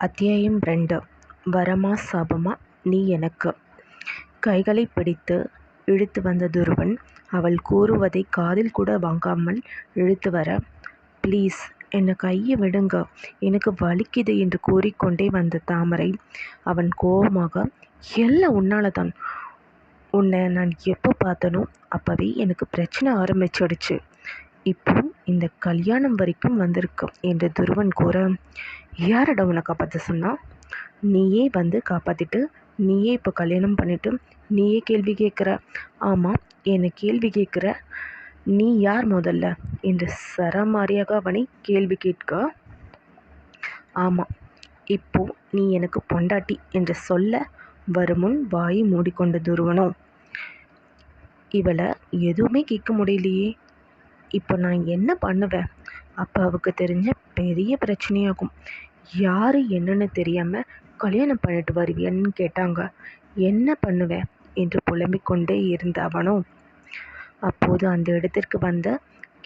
அத்தியாயம் ரெண்டு. வரமா சாபமா? நீ எனக்கு. கைகளைப் பிடித்து இழுத்து வந்த துருவன் அவள் கூறுவதை காதில் கூட வாங்காமல் இழுத்து வர ப்ளீஸ் என்னை கையை விடுங்க. எனக்கு வலிக்குது என்று கூறிக்கொண்டே வந்த தாமரை அவன் கோபமாக எல்லாம் உன்னால தான் உன்னை நான் எப்போ பார்த்தனோ அப்போவே எனக்கு பிரச்சனை ஆரம்பிச்சிடுச்சு. இப்போ இந்த கல்யாணம் வரைக்கும் வந்திருக்கு என்று துருவன் கூற யாரடா உன்னை காப்பாற்ற சொன்னா? நீயே வந்து காப்பாற்றிட்டு நீயே இப்போ கல்யாணம் பண்ணிவிட்டு நீயே கேள்வி கேட்குற ஆமாம் என்னை கேள்வி கேட்குற நீ யார் முதல்ல? என்று சரமாரியாக அவனை கேள்வி கேட்க ஆமாம் இப்போ நீ எனக்கு பொண்டாட்டி என்று சொல்ல வருமுன் வாயை மூடிக்கொண்ட துருவனோ இவளை எதுவுமே கேட்க முடியலையே. இப்போ நான் என்ன பண்ணுவேன்? அப்பாவுக்கு தெரிஞ்ச பெரிய பிரச்சனையாகும். யார் என்னன்னு தெரியாமல் கல்யாணம் பண்ணிட்டு வருவியன்னு கேட்டாங்க. என்ன பண்ணுவேன்? என்று புலம்பிக் கொண்டே இருந்த அவனோ? அப்போது அந்த இடத்திற்கு வந்த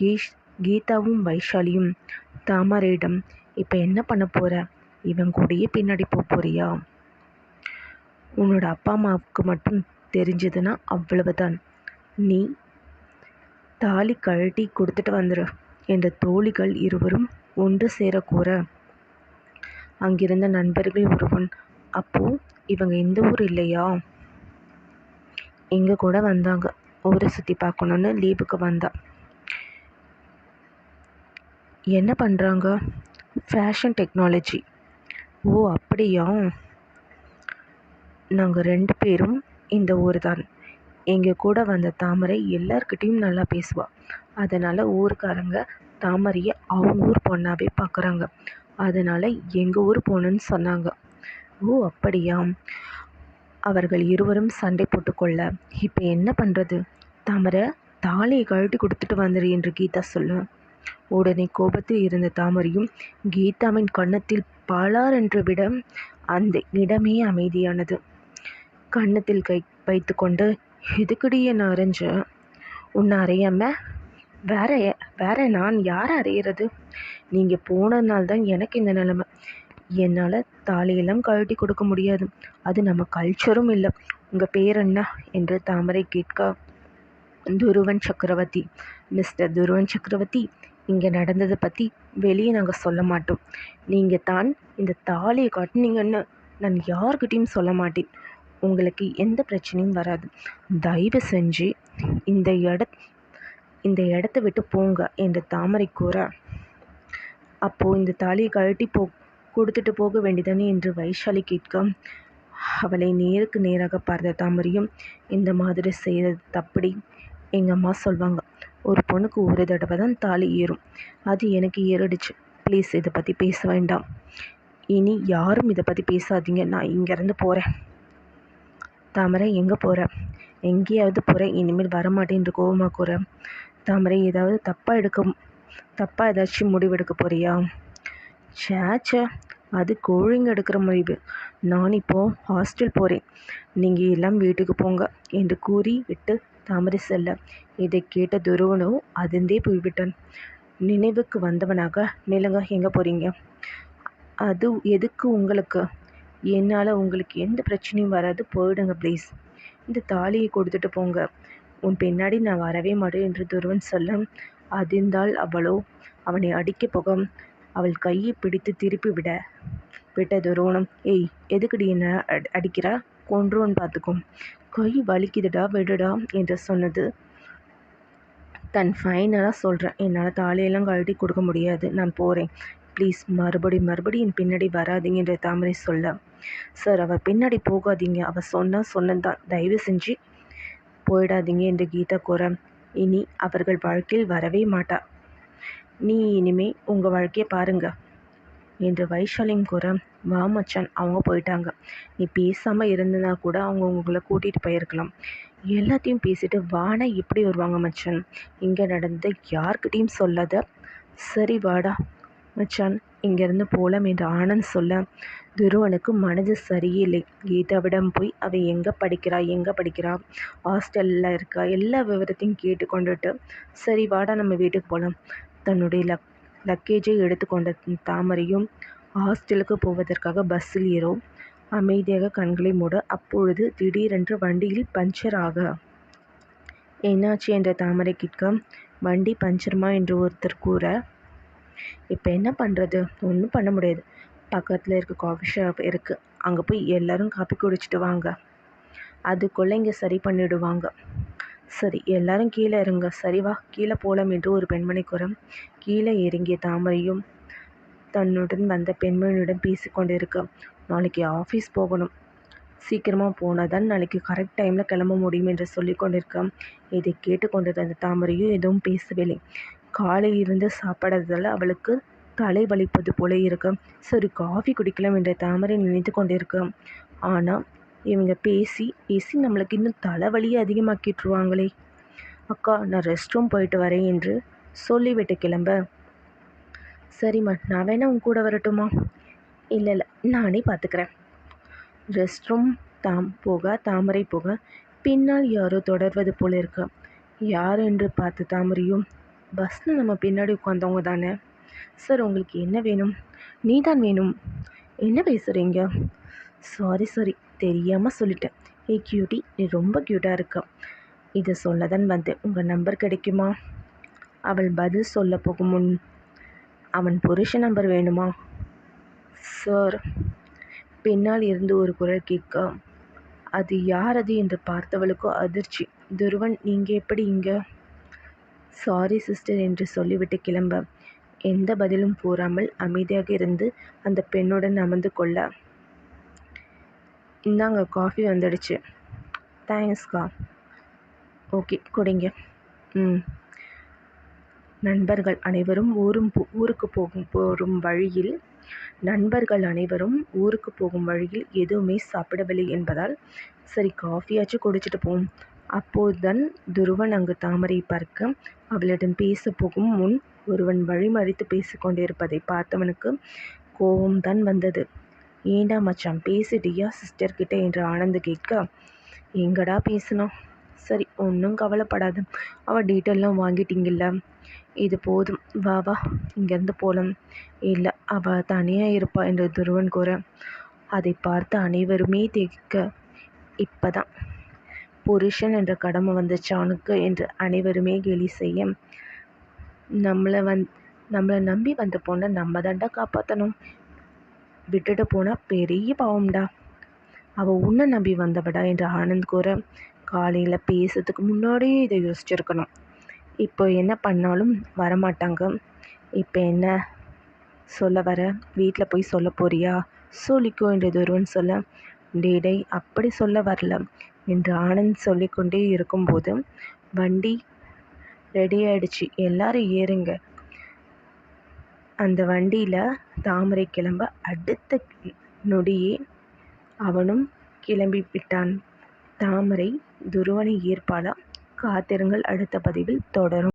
கீஷ் கீதாவும் வைஷாலியும் தாமரையிடம் இப்போ என்ன பண்ண போகிற இவன் கூடயே பின்னாடி போக போறியா? உன்னோட அப்பா அம்மாவுக்கு மட்டும் தெரிஞ்சதுன்னா அவ்வளவுதான். நீ தாலி கழட்டி கொடுத்துட்டு வந்துரு என்ற தோழிகள் இருவரும் ஒன்று சேர கூற. அங்கிருந்த நண்பர்கள் ஒருவன் அப்போ இவங்க இந்த ஊர் இல்லையா? எங்கள் கூட வந்தாங்க ஊரை சுற்றி பார்க்கணுன்னு லீவுக்கு வந்தா. என்ன பண்ணுறாங்க ஃபேஷன் டெக்னாலஜி ஓ அப்படியா? நாங்கள் ரெண்டு பேரும் இந்த ஊர் தான். எங்கள் கூட வந்த தாமரை எல்லார்கிட்டேயும் நல்லா பேசுவாள் அதனால் ஊருக்காரங்க தாமரையை அவங்க ஊர் பொண்ணாகவே பார்க்குறாங்க அதனால் எங்கள் ஊர் பொண்ணுன்னு சொன்னாங்க. ஓ அப்படியா? அவர்கள் இருவரும் சண்டை போட்டுக்கொள்ள இப்போ என்ன பண்ணுறது தாமரை தாலியை கழட்டி கொடுத்துட்டு வந்துரு என்று கீதா சொல்ல உடனே கோபத்தில் இருந்த தாமரையும் கீதாவின் கன்னத்தில் பலார் என்று விட அந்த இடமே அமைதியானது. கன்னத்தில் கை வைத்துக்கொண்டு எதுக்குடி நான் அரைஞ்ச உன்னை அறியாம வேற வேற நான் யாரை அறையிறது? நீங்கள் போனதுனால தான் எனக்கு இந்த நிலைமை. என்னால் தாலியெல்லாம் கழட்டி கொடுக்க முடியாது. அது நம்ம கல்ச்சரும் இல்லை. உங்கள் பேர் என்ன? என்று தாமரை கேட்க துருவன் சக்கரவர்த்தி. மிஸ்டர் துருவன் சக்கரவர்த்தி இங்கே நடந்ததை பற்றி வெளியே நாங்கள் சொல்ல மாட்டோம். நீங்கள் தான் இந்த தாலியை கட்டினீங்கன்னு நான் யார்கிட்டையும் சொல்ல மாட்டேன். உங்களுக்கு எந்த பிரச்சனையும் வராது. தயவு செஞ்சு இந்த இட இந்த இடத்த விட்டு போங்க என்று தாமரை கூற அப்போது இந்த தாலியை கழட்டி போ கொடுத்துட்டு போக வேண்டியதானே? என்று வைஷாலி கேட்க அவளை நேருக்கு நேராக பார்த்த தாமரையும் இந்த மாதிரி செய்கிறது தப்படி எங்கள் அம்மா சொல்வாங்க. ஒரு பொண்ணுக்கு ஒரு தடவை தான் தாலி ஏறும். அது எனக்கு ஏறிடுச்சு. ப்ளீஸ் இதை பற்றி பேச வேண்டாம். இனி யாரும் இதை பற்றி பேசாதீங்க. நான் இங்கேருந்து போகிறேன் தாமரை எங்கே போகிற எங்கேயாவது போகிறேன் இனிமேல் வரமாட்டேன் கோவமாக கூற. தாமரை ஏதாவது தப்பாக எடுக்க தப்பாக ஏதாச்சும் முடிவெடுக்க போறியா? சேச்சே அது கோழிங்க எடுக்கிற முடிவு நான் இப்போது ஹாஸ்டல் போகிறேன் நீங்கள் எல்லாம் வீட்டுக்கு போங்க என்று கூறி விட்டு தாமரை செல்ல. இதை கேட்ட துருவனோ அதிர்ந்தே போய்விட்டான். நினைவுக்கு வந்தவனாக நிலங்க எங்கே போகிறீங்க அது எதுக்கு உங்களுக்கு? என்னால் உங்களுக்கு எந்த பிரச்சனையும் வராது. போயிடுங்க ப்ளீஸ் இந்த தாலியை கொடுத்துட்டு போங்க. உன் பின்னாடி நான் வரவே மாட்டேன் என்று துருவன் சொல்ல அதிர்ந்தால் அவளோ? அவனை அடிக்க போக அவள் கையை பிடித்து திருப்பி விட. விட்ட துருவனம் ஏய் எதுக்குடி என்ன அடி அடிக்கிறா? கொன்றுவன் பார்த்துக்கும் கை வலிக்குதுடா விடுடா என்று சொன்னது. தன் ஃபைனலாக சொல்கிறேன் என்னால் தாலியெல்லாம் கழட்டி கொடுக்க முடியாது. நான் போகிறேன் ப்ளீஸ் மறுபடியும் மறுபடியும் என் பின்னாடி வராதீங்க என்று தாமரை சொல்ல. சார் அவள் பின்னாடி போகாதீங்க. அவள் சொன்னால் சொன்னதான் தயவு செஞ்சு போயிடாதீங்க என்று கீதா கூற. இனி அவர்கள் வாழ்க்கையில் வரவே மாட்டா. நீ இனிமே உங்கள் வாழ்க்கையை பாருங்க என்று வைஷாலியும் கூற. வா மச்சான். அவங்க போயிட்டாங்க. நீ பேசாமல் இருந்தனா கூட அவங்க உங்களை கூட்டிகிட்டு போயிருக்கலாம். எல்லாத்தையும் பேசிட்டு வாடா எப்படி வருவாங்க மச்சான். இங்கே நடந்த யார்கிட்டையும் சொல்லாத. சரி வாடா. மச்சான் இங்கேருந்து போகலாம் என்று ஆனந்த் சொல்ல துருவனுக்கு மனது சரியில்லை. கீதாவிடம் போய் அவள் எங்கே படிக்கிறா? எங்கே படிக்கிறா? ஹாஸ்டலில் இருக்கா? எல்லா விவரத்தையும் கேட்டு கொண்டுட்டு சரி வாடா நம்ம வீட்டுக்கு போகலாம் தன்னுடைய லக் லக்கேஜை எடுத்துக்கொண்ட தாமரையும் ஹாஸ்டலுக்கு போவதற்காக பஸ்ஸில் ஏறும் அமைதியாக கண்களை மூட அப்பொழுது திடீரென்று வண்டியில் பஞ்சர் ஆக என்னாச்சு? என்ற தாமரை கேட்க வண்டி பஞ்சர்மா என்று ஒருத்தர் கூற இப்போ என்ன பண்ணுறது ஒன்றும் பண்ண முடியாது. பக்கத்தில் இருக்க காஃபி ஷாப் இருக்குது அங்கே போய் எல்லோரும் காப்பி குடிச்சிட்டு வாங்க. அதுக்குள்ளே இங்கே சரி பண்ணிவிடுவாங்க சரி எல்லாரும் கீழே இறங்க சரி வா கீழே போகலாம் என்று ஒரு பெண்மணி குரம் கீழே இறங்கிய தாமரையும் தன்னுடன் வந்த பெண்மணியுடன் பேசி கொண்டிருக்க நாளைக்கு ஆஃபீஸ் போகணும். சீக்கிரமாக போனால் தான் நாளைக்கு கரெக்ட் டைமில் கிளம்ப முடியும் என்று சொல்லி கொண்டிருக்க இதை கேட்டுக்கொண்டிருந்த தாமரையும் எதுவும் பேசவில்லை. காலையில் இருந்து சாப்பிடாததால் அவளுக்கு தலை வலிப்பது போல இருக்கும் சரி காஃபி குடிக்கலாம் என்ற தாமரை நினைத்து கொண்டிருக்க. ஆனால் இவங்க பேசி பேசி நம்மளுக்கு இன்னும் தலைவலியை அதிகமாக்கிட்டுருவாங்களே. அக்கா நான் ரெஸ்ட் ரூம் போயிட்டு வரேன் என்று சொல்லிவிட்டு கிளம்ப. சரிம்மா நான் வேணா உன் கூட வரட்டுமா? இல்லை இல்லை நானே பார்த்துக்கிறேன் ரெஸ்ட் ரூம் தாம் போக தாமரை போக பின்னால் யாரோ தொடர்வது போல இருக்க. யார் என்று பார்த்து தாமரையும் பஸ்ஸில் நம்ம பின்னாடி உட்காந்தவங்க தானே? சார் உங்களுக்கு என்ன வேணும்? நீ தான் வேணும். என்ன பேசுகிறீங்க சாரி சாரி தெரியாமல் சொல்லிட்டேன். ஏ க்யூட்டி நீ ரொம்ப க்யூட்டாக இருக்க. இதை சொல்ல தான் வந்தேன். உங்கள் நம்பர் கிடைக்குமா? அவள் பதில் சொல்ல போகும் முன் அவன் புருஷ நம்பர் வேணுமா? சார் பின்னால் இருந்து ஒரு குரல் கேட்க அது யார் அது? என்று பார்த்தவளுக்கோ அதிர்ச்சி. துருவன் நீங்கள் எப்படி இங்கே? சாரி சிஸ்டர் என்று சொல்லிவிட்டு கிளம்ப. எந்த பதிலும் கூறாமல் அமைதியாக இருந்து அந்த பெண்ணுடன் அமர்ந்து கொள்ள. இந்தாங்க காஃபி வந்துடுச்சு. தேங்க்ஸ்க்கா ஓகே கொடுங்க. ம். நண்பர்கள் அனைவரும் ஊரும் ஊருக்கு போகும் போகும் வழியில் நண்பர்கள் அனைவரும் ஊருக்கு போகும் வழியில் எதுவுமே சாப்பிடவில்லை என்பதால் சரி காஃபியாச்சும் குடிச்சிட்டு போவோம் அப்போதுதான் துருவன் அங்கு தாமரை பார்க்க அவளிடம் பேச போகும் முன் ஒருவன் வழிமறித்து பேசிக்கொண்டிருப்பதை பார்த்தவனுக்கு கோபம்தான் வந்தது. ஏண்டா மச்சான் பேசிட்டியா சிஸ்டர்கிட்ட? என்று ஆனந்து கேட்க எங்கடா பேசினோம் சரி ஒன்றும் கவலைப்படாது அவள் டீட்டெயிலாம் வாங்கிட்டீங்கல்ல. இது போதும் வா வா இங்கேருந்து போகலாம் இல்லை அவள் தனியாக இருப்பா என்று துருவன் கூற அதை பார்த்து அனைவருமே இப்போ தான் புருஷன் என்ற கடமை வந்துச்சானுக்கு என்று அனைவருமே கேலி செய்ய நம்மளை வந் நம்மளை நம்பி வந்த பொண்ணை நம்ம தாண்டா காப்பாற்றணும் விட்டுட்டு போனால் பெரிய பாவம்டா. அவள் உன்னை நம்பி வந்தவடா என்று ஆனந்த் கூற காலையில் பேசுறதுக்கு முன்னாடியே இதை யோசிச்சிருக்கணும். இப்போ என்ன பண்ணாலும் வரமாட்டாங்க. இப்போ என்ன சொல்ல வர? வீட்டில் போய் சொல்ல போறியா? சொல்லிக்கோ என்று ஒருவன் சொல்ல டேடை அப்படி சொல்ல வரல என்று ஆனந்த் சொல்லிக்கொண்டே இருக்கும்போது வண்டி ரெடி ஆயிடுச்சு. எல்லாரும் ஏறுங்க. அந்த வண்டியில் தாமரை கிளம்ப அடுத்த நொடியே அவனும் கிளம்பி விட்டான். தாமரை துருவனை ஈர்ப்பாளா காத்திருங்கள். அடுத்த பதிவில் தொடரும்.